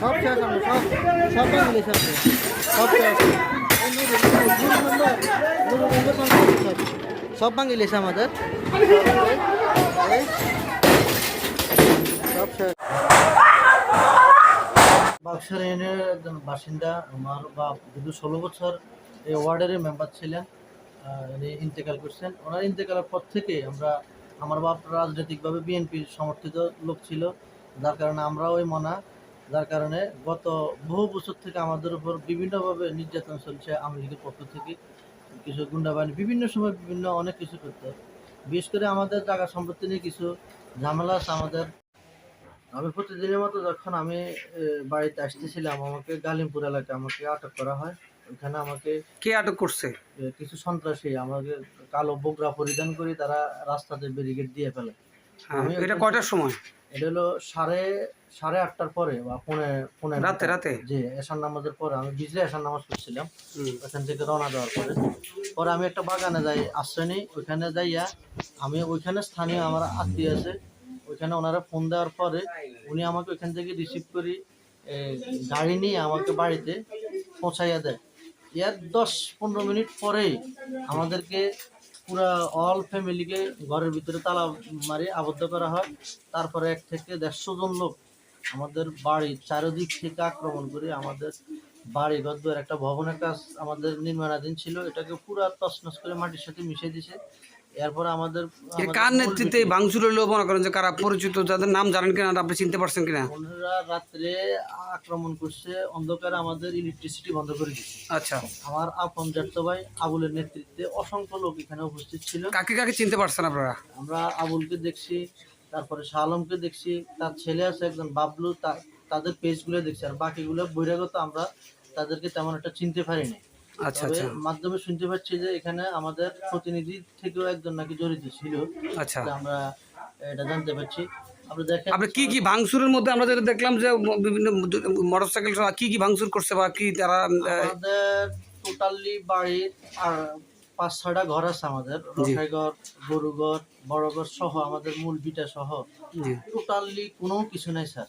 সব শেষ। সব। সব আমাদের এই, সব শেষ বাক্সার ইউনিয়নের একজন বাসিন্দা আমার বাপ দীর্ঘ ষোলো বছর এই ওয়ার্ডের মেম্বার ছিলেন ইনি ইন্তেকাল করছেন ওনার ইন্তেকালের পর থেকে আমরা আমার বাপ রাজনৈতিকভাবে বিএনপির সমর্থিত লোক ছিল যার কারণে আমরাও ওই মনা যার কারণে গত বহু বছর থেকে আমাদের উপর বিভিন্নভাবে নির্যাতন চলছে আওয়ামী লীগের পক্ষ থেকে। কিছু গুন্ডাবাহিনী বিভিন্ন সময় বিভিন্ন অনেক কিছু করতে। বিশেষ করে আমাদের টাকা সম্পত্তি নিয়ে কিছু ঝামেলা আছে আমাদের। আমি প্রতিদিনের মতো যখন আমি বাড়িতে আসতেছিলাম আমাকে গালিমপুর এলাকায় আমাকে আটক করা হয়। ওখানে আমাকে কে আটক করছে? কিছু সন্ত্রাসী আমাকে কালো বোগরা পরিধান করে তারা রাস্তাতে ব্যারিকেড দিয়ে ফেলে। আমি এটা কয়টার সময়? এটা হলো সাড়ে সাড়ে আটটার পরে বা পৌনে পৌনে রাতে রাতে? জি এশার নামাজের পরে আমি বিজলি এশার নামাজ পড়ছিলাম। ওখান থেকে রওনা দেওয়ার পরে। পরে আমি একটা বাগানে যাই আশ্রয় নিই। ওইখানে যাইয়া আমি ওইখানে স্থানীয় আমার আত্মীয় আছে। ওইখানে ওনারা ফোন দেওয়ার পরে উনি আমাকে ওইখান থেকে রিসিভ করি গাড়ি নিয়ে আমাকে বাড়িতে পৌঁছাইয়া দেয়। এর দশ পনেরো মিনিট পরেই আমাদেরকে পুরা অল ফ্যামিলিকে ঘরের ভিতরে তালা মারি আবদ্ধ করা হয়। তারপরে এক থেকে দেড়শো জন লোক আমাদের বাড়ি চারিদিক থেকে আক্রমণ করে আমাদের বাড়ি গদ্বের একটা ভবনের কাজ আমাদের নির্মাণাধীন ছিল। এটাকে পুরা তছনছ করে মাটির সাথে মিশিয়ে দিছে। এরপরে আমাদের কার নেতৃত্বে এই ভাঙচুর হলো মনে করেন যে কারা পরিচিত যাদের নাম জানেন কিনা আপনি চিনতে পারছেন কিনা? ওনারা রাত্রে আক্রমণ করছে অন্ধকারে আমাদের ইলেকট্রিসিটি বন্ধ করে দিচ্ছে আচ্ছা। আমার আপন জ্যাঠতো ভাই আবুলের নেতৃত্বে অসংখ্য লোক এখানে উপস্থিত ছিল। কাকে কাকে চিনতে পারছেন আপনারা? আমরা আবুলকে দেখছি তারপরে শাহ আলমকে দেখছি তার ছেলে আছে একজন বাবলু তাদের পেজগুলো দেখছি আর বাকিগুলো বহিরাগত আমরা তাদেরকে তেমন একটা চিনতে পারিনি। আচ্ছা আচ্ছা। মাধ্যমে শুনতে পাচ্ছি যে এখানে আমাদের প্রতিনিধি থেকেও একজন নাকি জড়িত ছিল। আচ্ছা। আমরা এটা জানতে পারছি। আপনি কি কি ভাঙচুরের মধ্যে আমরা যেটা দেখলাম যে বিভিন্ন মোটরসাইকেল কি কি ভাঙচুর করছে বা কি তারা আমাদের টোটালি বাড়ির আর পাঁচ ছয়টা ঘর আছে আমাদের। রসাইঘর গরুঘর বড়ঘর সহ আমাদের মূল বিটা সহ। টোটালি কোনো কিছু নাই স্যার।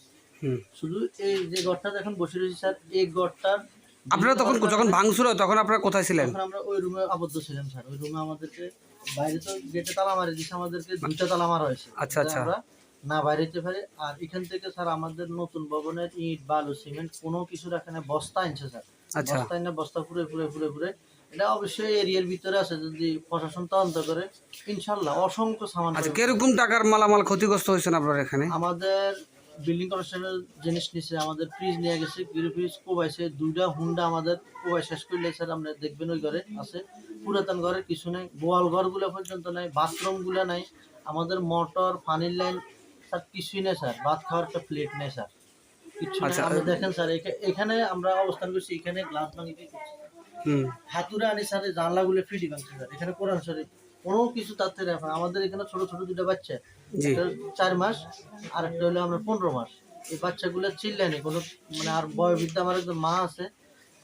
শুধু এই যে ঘরটা এখন বসে রয়েছে স্যার। এই ঘরটার আপনারা তখন যখন ভাঙচুর হয় তখন আপনারা কোথায় ছিলেন? তখন আমরা ওই রুমে আবদ্ধ ছিলাম স্যার। ওই রুমে আমাদেরকে বাইরে তো গেটে তালা মারি দিচ্ছে আমাদেরকে দুইটা তালা মারা হয়েছে। আচ্ছা, আচ্ছা। আমরা না বাইরে যেতে পারি আর এখান থেকে স্যার আমাদের নতুন ভবনের ইট বালু সিমেন্ট কোনো কিছুর এখানে বস্তা আনছে স্যার। আচ্ছা। বস্তা এনে বস্তা পুরে পুরে পুরে পুরে এটা অবশ্যই এরিয়ার ভিতরে আছে যদি প্রশাসন তদন্ত করে ইনশাল্লাহ অসংখ্য সামান আচ্ছা কীরকম টাকার মালামাল ক্ষতিগ্রস্ত হয়েছেন আপনারা এখানে? আমাদের বিল্ডিং কনস্ট্রাকশনের জিনিস নিচ্ছে আমাদের ফ্রিজ নিয়ে গেছে গিরি ফ্রিজ কোবাইছে দুইটা হুন্ডা আমাদের কোবাই শেষ করলে স্যার আমরা দেখবেন ওই ঘরে আছে। পুরাতন ঘরের কিছু নেই গোয়াল ঘরগুলো পর্যন্ত নাই বাথরুমগুলো নাই আমাদের মোটর পানির লাইন স্যার কিছুই নেই স্যার ভাত খাওয়ার একটা প্লেট নেই স্যার কিছু। আপনি দেখেন স্যার এখা- এখানে আমরা অবস্থান করছি এখানে গ্লাস ভাঙি হুম। হাতুরে আনি স্যার জানলাগুলো ফিটি ভাঙছে স্যার এখানে কোরআন শরীফ। কোনো কিছু তার থেকে রেফার আমাদের এখানে ছোট ছোট দুটো বাচ্চা। চার মাস আর একটা হলো আমরা পনেরো মাস। এই বাচ্চাগুলো চিল্লানি কোনো মানে আর বয় বৃদ্ধ আমার একজন মা আছে।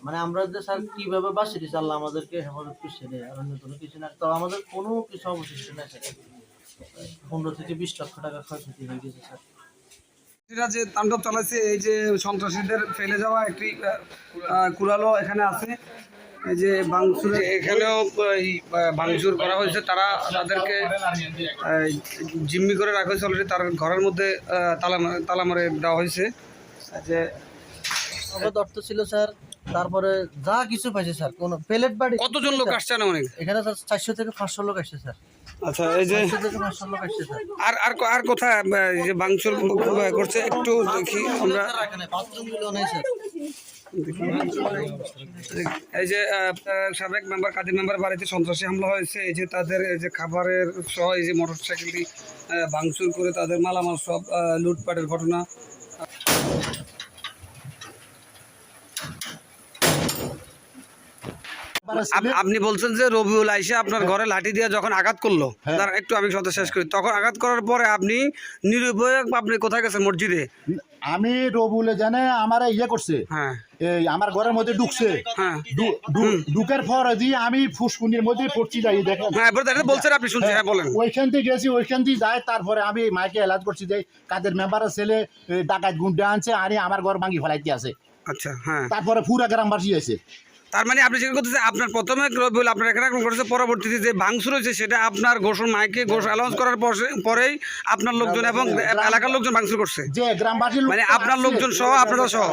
মানে আমরা যে স্যার কীভাবে বাঁচিয়ে দিচ্ছি আল্লাহ আমাদেরকে হেফাজত করছে রে আর অন্য কোনো কিছু না। তো আমাদের কোনো কিছু অবশিষ্ট নেই স্যার। পনেরো থেকে বিশ লক্ষ টাকা ক্ষয়ক্ষতি হয়ে গেছে স্যার। এরা যে তাণ্ডব চালাইছে এই যে সন্ত্রাসীদের ফেলে যাওয়া একটি কুড়ালো এখানে আছে। এই যে ভাঙচুর এখানেও ভাঙচুর করা হয়েছে। তারা তাদেরকে জিম্মি করে রাখা হয়েছে অলরেডি। তার ঘরের মধ্যে তালা তালা মারে দেওয়া হয়েছে। যে আমার ছিল স্যার। তারপরে যা কিছু পাইছে স্যার কোনো প্লেট বাড়ি কতজন লোক আসছে না। অনেক এখানে স্যার চারশো থেকে পাঁচশো লোক আসছে স্যার। আচ্ছা এই যে চারশো থেকে পাঁচশো লোক আসছে স্যার। আর আর আর কোথায় এই যে ভাঙচুর করছে একটু দেখি আমরা। বাথরুমগুলো নেই স্যার। এই যে সাবেক মেম্বার কাদের মেম্বার বাড়িতে সন্ত্রাসী হামলা হয়েছে এই যে তাদের এই যে খাবারের সহ এই যে মোটর সাইকেলটি ভাঙচুর করে তাদের মালামাল সব লুটপাটের ঘটনা। আপনি বলছেন যে রবিউল আইসে আপনার ঘরে লাঠি দিয়ে যখন আঘাত করল তার একটু আমি কথা শেষ করি। তখন আঘাত করার পরে আপনি নিরুপয়োগ আপনি কোথায় গেছেন মসজিদে? আমি রবুলে জানে আমার ইয়ে করছে। হ্যাঁ। এই আমার ঘরের মধ্যে ঢুকছে। হ্যাঁ। ঢুকের পর দিয়ে আমি ফুসকুনির মধ্যে পড়ছি যাই দেখেন। হ্যাঁ বলছেন আপনি শুনছেন হ্যাঁ। বলেন। ওইখান থেকে গেছি ওইখান দিয়ে যাই তারপরে আমি মাইকে এলাজ করছি যে কাদের মেম্বারের ছেলে ডাকাত গুন্ডা আনছে আর আমার ঘর ভাঙি ফেলাইতে আছে। আচ্ছা হ্যাঁ। তারপরে পুরা গ্রামবাসী আছে। তার মানে আপনি যেটা করতেছে আপনার প্রথমে রবিউল আপনার এখানে আক্রমণ করেছে পরবর্তীতে যে ভাঙচুর হয়েছে সেটা আপনার ঘোষণ মাইকে ঘোষ অ্যালাউন্স করার পরে- পরেই আপনার লোকজন এবং এলাকার লোকজন ভাঙচুর করছে। মানে আপনার লোকজন সহ আপনারা সহ।